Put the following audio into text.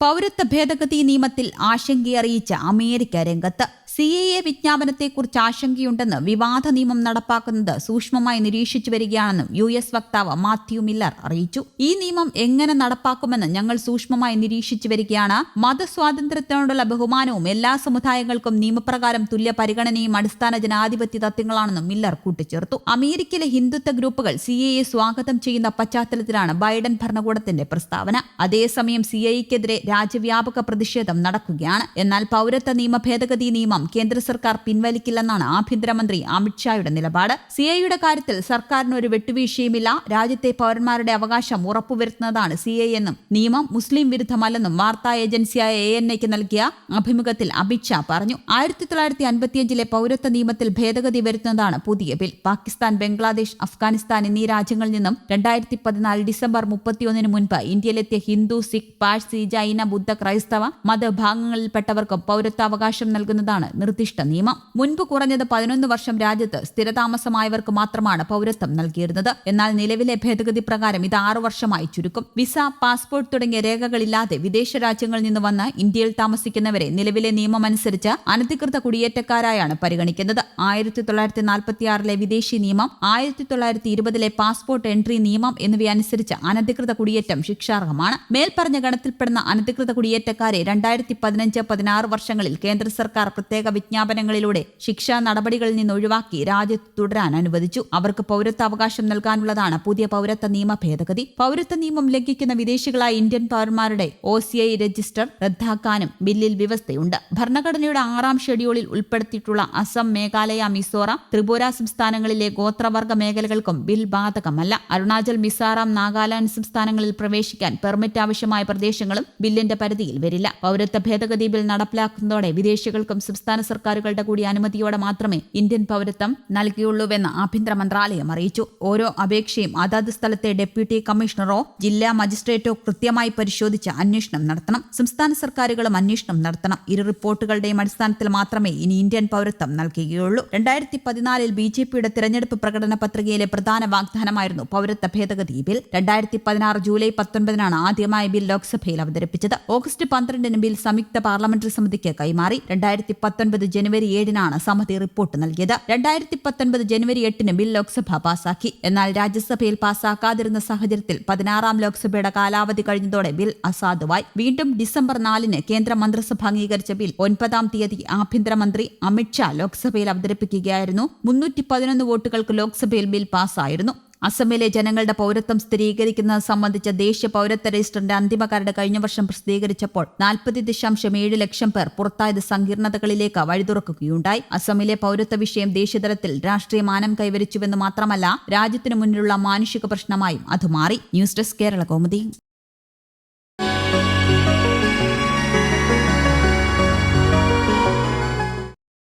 പൗരത്വ ഭേദഗതി നിയമത്തിൽ ആശങ്കയറിയിച്ച അമേരിക്ക രംഗത്ത്. സി എ എ വിജ്ഞാപനത്തെക്കുറിച്ച് ആശങ്കയുണ്ടെന്ന് വിവാദ നിയമം നടപ്പാക്കുന്നത് സൂക്ഷ്മമായി നിരീക്ഷിച്ചു വരികയാണെന്നും യു എസ് വക്താവ് മാത്യു മില്ലർ അറിയിച്ചു. ഈ നിയമം എങ്ങനെ നടപ്പാക്കുമെന്ന് ഞങ്ങൾ സൂക്ഷ്മമായി നിരീക്ഷിച്ചു വരികയാണ്. മതസ്വാതന്ത്ര്യത്തിനോടുള്ള ബഹുമാനവും എല്ലാ സമുദായങ്ങൾക്കും നിയമപ്രകാരം തുല്യ പരിഗണനയും അടിസ്ഥാന ജനാധിപത്യ തത്വങ്ങളാണെന്നും മില്ലർ കൂട്ടിച്ചേർത്തു. അമേരിക്കയിലെ ഹിന്ദുത്വ ഗ്രൂപ്പുകൾ സി എ എ സ്വാഗതം ചെയ്യുന്ന പശ്ചാത്തലത്തിലാണ് ബൈഡൻ ഭരണകൂടത്തിന്റെ പ്രസ്താവന. അതേസമയം സി ഐക്കെതിരെ രാജ്യവ്യാപക പ്രതിഷേധം നടക്കുകയാണ്. എന്നാൽ പൗരത്വ നിയമ ഭേദഗതി നിയമം കേന്ദ്ര സർക്കാർ പിൻവലിക്കില്ലെന്നാണ് ആഭ്യന്തരമന്ത്രി അമിത്ഷായുടെ നിലപാട്. സി ഐയുടെ കാര്യത്തിൽ സർക്കാരിന് ഒരു വെട്ടുവീഴ്ചയുമില്ല. രാജ്യത്തെ പൗരന്മാരുടെ അവകാശം ഉറപ്പുവരുത്തുന്നതാണ് സി ഐ എന്നും നിയമം മുസ്ലിം വിരുദ്ധമല്ലെന്നും വാർത്താ ഏജൻസിയായ എ എൻ എക്ക് നൽകിയ അഭിമുഖത്തിൽ അമിത്ഷാ പറഞ്ഞു. ആയിരത്തി തൊള്ളായിരത്തി അൻപത്തിയഞ്ചിലെ പൗരത്വ നിയമത്തിൽ ഭേദഗതി വരുത്തുന്നതാണ് പുതിയ ബിൽ. പാകിസ്ഥാൻ ബംഗ്ലാദേശ് അഫ്ഗാനിസ്ഥാൻ എന്നീ രാജ്യങ്ങളിൽ നിന്നും രണ്ടായിരത്തി പതിനാല് ഡിസംബർ മുപ്പത്തിയൊന്നിന് മുൻപ് ഇന്ത്യയിലെത്തിയ ഹിന്ദു സിഖ് പാഴ്സി ജൈന ബുദ്ധ ക്രൈസ്തവ മതവിഭാഗങ്ങളിൽപ്പെട്ടവർക്കും പൗരത്വാവകാശം നൽകുന്നതാണ് നിർദ്ദിഷ്ട നിയമം. മുൻപ് കുറഞ്ഞത് പതിനൊന്ന് വർഷം രാജ്യത്ത് സ്ഥിരതാമസമായവർക്ക് മാത്രമാണ് പൗരത്വം നൽകിയിരുന്നത്. എന്നാൽ നിലവിലെ ഭേദഗതി പ്രകാരം ഇത് ആറു വർഷമായി ചുരുക്കും. വിസ പാസ്പോർട്ട് തുടങ്ങിയ രേഖകളില്ലാതെ വിദേശ രാജ്യങ്ങളിൽ നിന്ന് വന്ന് ഇന്ത്യയിൽ താമസിക്കുന്നവരെ നിലവിലെ നിയമമനുസരിച്ച് അനധികൃത കുടിയേറ്റക്കാരായാണ് പരിഗണിക്കുന്നത്. ആയിരത്തി തൊള്ളായിരത്തി നാൽപ്പത്തിയാറിലെ വിദേശി നിയമം ആയിരത്തി തൊള്ളായിരത്തി ഇരുപതിലെ പാസ്പോർട്ട് എൻട്രി നിയമം എന്നിവയനുസരിച്ച് അനധികൃത കുടിയേറ്റം ശിക്ഷാർഹമാണ്. മേൽപ്പറഞ്ഞ ഗണത്തിൽപ്പെടുന്ന അനധികൃത കുടിയേറ്റക്കാരെ രണ്ടായിരത്തി പതിനഞ്ച് പതിനാറ് വർഷങ്ങളിൽ കേന്ദ്ര സർക്കാർ പ്രത്യേക വിജ്ഞാപനങ്ങളിലൂടെ ശിക്ഷാ നടപടികളിൽ നിന്ന് ഒഴിവാക്കി രാജ്യത്ത് തുടരാൻ അനുവദിച്ചു. അവർക്ക് പൗരത്വാവകാശം നൽകാനുള്ളതാണ് പുതിയ പൗരത്വ നിയമ ഭേദഗതി. പൗരത്വ നിയമം ലംഘിക്കുന്ന വിദേശികളായ ഇന്ത്യൻ പൗരന്മാരുടെ ഒ രജിസ്റ്റർ റദ്ദാക്കാനും ബില്ലിൽ വ്യവസ്ഥയുണ്ട്. ഭരണഘടനയുടെ ആറാം ഷെഡ്യൂളിൽ ഉൾപ്പെടുത്തിയിട്ടുള്ള അസം മേഘാലയ മിസോറാം ത്രിപുര സംസ്ഥാനങ്ങളിലെ ഗോത്രവർഗ മേഖലകൾക്കും ബിൽ ബാധകമല്ല. അരുണാചൽ മിസോറാം നാഗാലാൻഡ് സംസ്ഥാനങ്ങളിൽ പ്രവേശിക്കാൻ പെർമിറ്റ് ആവശ്യമായ പ്രദേശങ്ങളും ബില്ലിന്റെ പരിധിയിൽ വരില്ല. പൗരത്വ ഭേദഗതി ബിൽ നടപ്പിലാക്കുന്നതോടെ വിദേശികൾക്കും സംസ്ഥാന സർക്കാരുകളുടെ കൂടി അനുമതിയോടെ മാത്രമേ ഇന്ത്യൻ പൗരത്വം നൽകിയുള്ളൂവെന്ന് ആഭ്യന്തര മന്ത്രാലയം അറിയിച്ചു. ഓരോ അപേക്ഷയും അതാത് സ്ഥലത്തെ ഡെപ്യൂട്ടി കമ്മീഷണറോ ജില്ലാ മജിസ്ട്രേറ്റോ കൃത്യമായി പരിശോധിച്ച് അന്വേഷണം നടത്തണം. സംസ്ഥാന സർക്കാരുകളും അന്വേഷണം നടത്തണം. ഇരു റിപ്പോർട്ടുകളുടെയും അടിസ്ഥാനത്തിൽ മാത്രമേ ഇനി ഇന്ത്യൻ പൗരത്വം നൽകുകയുള്ളൂ. രണ്ടായിരത്തി പതിനാലിൽ ബി ജെ പിയുടെ തെരഞ്ഞെടുപ്പ് പ്രകടന പത്രികയിലെ പ്രധാന വാഗ്ദാനമായിരുന്നു പൗരത്വ ഭേദഗതി ബിൽ. രണ്ടായിരത്തി പതിനാറ് ജൂലൈ പത്തൊൻപതിനാണ് ആദ്യമായ ബിൽ ലോക്സഭയിൽ അവതരിപ്പിച്ചത്. ഓഗസ്റ്റ് പന്ത്രണ്ടിന് ബിൽ സംയുക്ത പാർലമെന്ററി സമിതിക്ക് കൈമാറി. രണ്ടായിരത്തി പത്തൊൻപത് ജനുവരി ഏഴിനാണ് സമിതി റിപ്പോർട്ട് നൽകിയത്. രണ്ടായിരത്തി പത്തൊൻപത് ജനുവരി എട്ടിന് ബിൽ ലോക്സഭ പാസാക്കി. എന്നാൽ രാജ്യസഭയിൽ പാസാക്കാതിരുന്ന സാഹചര്യത്തിൽ പതിനാറാം ലോക്സഭയുടെ കാലാവധി കഴിഞ്ഞതോടെ ബിൽ അസാധുവായി. വീണ്ടും ഡിസംബർ നാലിന് കേന്ദ്ര മന്ത്രിസഭ അംഗീകരിച്ച ബിൽ ഒൻപതാം തീയതി ആഭ്യന്തരമന്ത്രി അമിത്ഷാ ലോക്സഭയിൽ അവതരിപ്പിക്കുകയായിരുന്നു. മുന്നൂറ്റി പതിനൊന്ന് വോട്ടുകൾക്ക് ലോക്സഭയിൽ ബിൽ പാസ്സായിരുന്നു അസമിലെ ജനങ്ങളുടെ പൗരത്വം സ്ഥിരീകരിക്കുന്നത് സംബന്ധിച്ച ദേശീയ പൗരത്വ രജിസ്റ്ററിന്റെ അന്തിമ കരട് കഴിഞ്ഞ വർഷം പ്രസിദ്ധീകരിച്ചപ്പോൾ നാൽപ്പത്തി ദശാംശം ഏഴ് ലക്ഷം പേർ പുറത്തായത് സങ്കീർണതകളിലേക്ക് വഴിതുറക്കുകയുണ്ടായി. അസമിലെ പൗരത്വ വിഷയം ദേശീയതലത്തിൽ രാഷ്ട്രീയ മാനം കൈവരിച്ചുവെന്ന് മാത്രമല്ല രാജ്യത്തിനു മുന്നിലുള്ള മാനുഷിക പ്രശ്നമായും അത് മാറി. News desk Kerala Kaumudi.